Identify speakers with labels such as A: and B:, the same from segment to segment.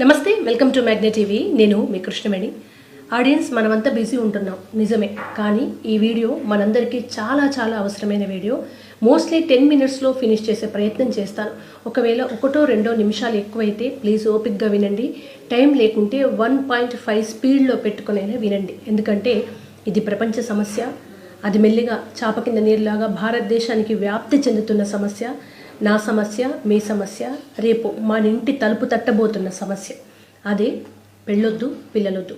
A: నమస్తే welcome to magnet TV. నేను మీ Krishnamani audience మనమంతా బిజీ ఉంటున్నాం. నిజమే. కానీ ఈ వీడియో మనందరికీ చాలా చాలా అవసరమైన వీడియో. మోస్ట్లీ టెన్ మినిట్స్లో ఫినిష్ చేసే ప్రయత్నం చేస్తాను. ఒకవేళ ఒకటో రెండో నిమిషాలు ఎక్కువైతే ప్లీజ్ ఓపిక్గా వినండి. టైం లేకుంటే వన్ పాయింట్ ఫైవ్ స్పీడ్లో పెట్టుకునైనా వినండి. ఎందుకంటే ఇది ప్రపంచ సమస్య. అది మెల్లిగా చాప కింద నీరులాగా భారతదేశానికి వ్యాప్తి చెందుతున్న సమస్య. నా సమస్య మీ సమస్య రేపు మన ఇంటి తలుపు తట్టబోతున్న సమస్య. అదే పెళ్ళొద్దు పిల్లలొద్దు.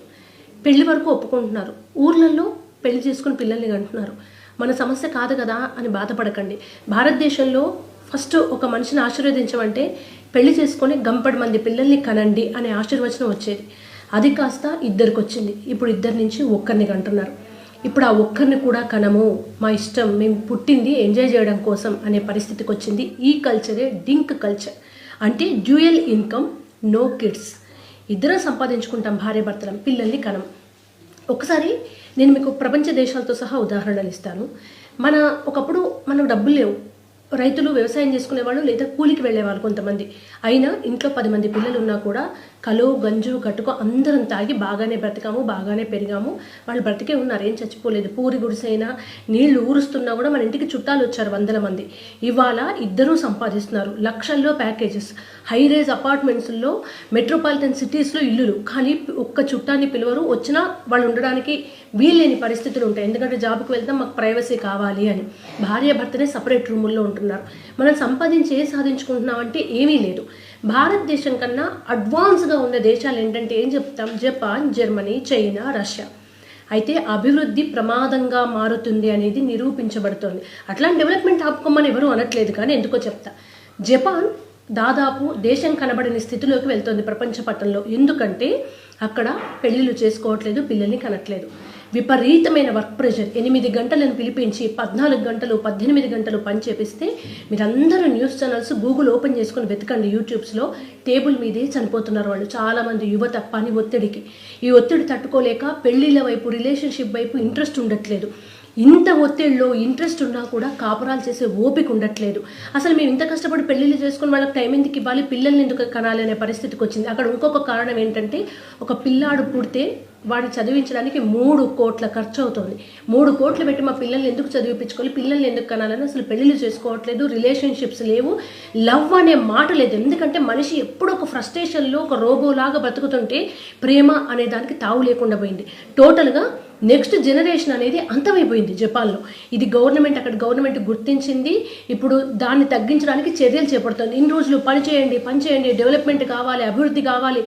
A: పెళ్ళి వరకు ఒప్పుకుంటున్నారు. ఊర్లలో పెళ్ళి చేసుకుని పిల్లల్ని అంటున్నారు మన సమస్య కాదు కదా అని బాధపడకండి. భారతదేశంలో ఫస్ట్ ఒక మనిషిని ఆశీర్వదించమంటే పెళ్ళి చేసుకొని గంపడి మంది పిల్లల్ని కనండి అనే ఆశీర్వచనం వచ్చేది. అది కాస్త ఇద్దరికి వచ్చింది ఇప్పుడు ఇద్దరి నుంచి ఒక్కరిని కంటున్నారు. ఇప్పుడు ఆ ఒక్కరిని కూడా కనము మా ఇష్టం మేము పుట్టింది ఎంజాయ్ చేయడం కోసం అనే పరిస్థితికి వచ్చింది. ఈ కల్చరే డింక్ కల్చర్. అంటే డ్యూయల్ ఇన్కమ్ నో కిడ్స్. ఇద్దరం సంపాదించుకుంటాం భార్య భర్తలం పిల్లల్ని కనం ఒకసారి నేను మీకు ప్రపంచ దేశాలతో సహా ఉదాహరణలు ఇస్తాను. మన ఒకప్పుడు మనం డబ్బులు లేవు. రైతులు వ్యవసాయం చేసుకునేవాళ్ళు లేదా కూలికి వెళ్ళేవాళ్ళు కొంతమంది. అయినా ఇంట్లో పది మంది పిల్లలు ఉన్నా కూడా కలో గంజు కట్టుకో అందరం తాగి బాగానే బ్రతికాము బాగానే పెరిగాము. వాళ్ళు బ్రతికే ఉన్నారు ఏం చచ్చిపోలేదు. పూరి గుడిసైనా నీళ్ళు ఊరుస్తున్నా కూడా మన ఇంటికి చుట్టాలు వచ్చారు వందల మంది. ఇవాళ ఇద్దరూ సంపాదిస్తున్నారు లక్షల్లో ప్యాకేజెస్. హై రేజ్ అపార్ట్మెంట్స్లో మెట్రోపాలిటన్ సిటీస్లో ఇల్లులు. కానీ ఒక్క చుట్టాన్ని పిలవరు వచ్చినా వాళ్ళు ఉండడానికి వీల్లేని పరిస్థితులు ఉంటాయి. ఎందుకంటే జాబ్కి వెళ్తాం మాకు ప్రైవసీ కావాలి అని. భార్య భర్తనే సపరేట్ రూముల్లో ఉంటున్నారు. మనం సంపాదించి ఏం సాధించుకుంటున్నాం అంటే ఏమీ లేదు. భారతదేశం కన్నా అడ్వాన్స్గా ఉన్న దేశాలు ఏంటంటే ఏం చెప్తాం? Japan Germany China Russia. అయితే అభివృద్ధి ప్రమాదంగా మారుతుంది అనేది నిరూపించబడుతోంది. అట్లాంటి డెవలప్మెంట్ ఆపుకోమని ఎవరు అనట్లేదు కానీ ఎందుకో చెప్తా. జపాన్ దాదాపు దేశం కనబడని స్థితిలోకి వెళ్తోంది ప్రపంచ పట్టణంలో. ఎందుకంటే అక్కడ పెళ్ళిళ్ళు చేసుకోవట్లేదు పిల్లల్ని కనట్లేదు. విపరీతమైన వర్క్ ప్రెషర్ ఎనిమిది గంటలను పిలిపించి పద్నాలుగు గంటలు పద్దెనిమిది గంటలు పని చేపిస్తే మీరందరూ న్యూస్ ఛానల్స్ గూగుల్ ఓపెన్ చేసుకొని వెతకండి యూట్యూబ్స్లో టేబుల్ మీదే చనిపోతున్నారు వాళ్ళు. చాలామంది యువత పని ఒత్తిడికి. ఈ ఒత్తిడి తట్టుకోలేక పెళ్ళిళ్ళ వైపు రిలేషన్షిప్ వైపు ఇంట్రెస్ట్ ఉండట్లేదు. ఇంత ఒత్తిడిలో ఇంట్రెస్ట్ ఉన్నా కూడా కాపురాలు చేసే ఓపిక ఉండట్లేదు. అసలు మేము ఇంత కష్టపడి పెళ్ళిళ్ళు చేసుకుని వాళ్ళకి టైం ఎందుకు ఇవ్వాలి? పిల్లల్ని ఎందుకు కనాలి అనే పరిస్థితికి వచ్చింది. అక్కడ ఇంకొక కారణం ఏంటంటే ఒక పిల్లాడు పుడితే వాడిని చదివించడానికి మూడు కోట్ల ఖర్చు అవుతుంది మూడు కోట్లు పెట్టి మా పిల్లల్ని ఎందుకు చదివిపించుకోవాలి? పిల్లల్ని ఎందుకు కనాలని అసలు పెళ్ళిళ్ళు చేసుకోవట్లేదు రిలేషన్షిప్స్ లేవు. లవ్ అనే మాట లేదు. ఎందుకంటే మనిషి ఎప్పుడు ఒక ఫ్రస్ట్రేషన్లో ఒక రోబోలాగా బ్రతుకుతుంటే ప్రేమ అనే దానికి తావు లేకుండా పోయింది. టోటల్గా నెక్స్ట్ జనరేషన్ అనేది అంతమైపోయింది జపాన్లో. ఇది గవర్నమెంట్ అక్కడ గవర్నమెంట్ గుర్తించింది. ఇప్పుడు దాన్ని తగ్గించడానికి చర్యలు చేపడుతుంది. ఇన్ని రోజులు పని చేయండి పని చేయండి. డెవలప్మెంట్ కావాలి అభివృద్ధి కావాలి.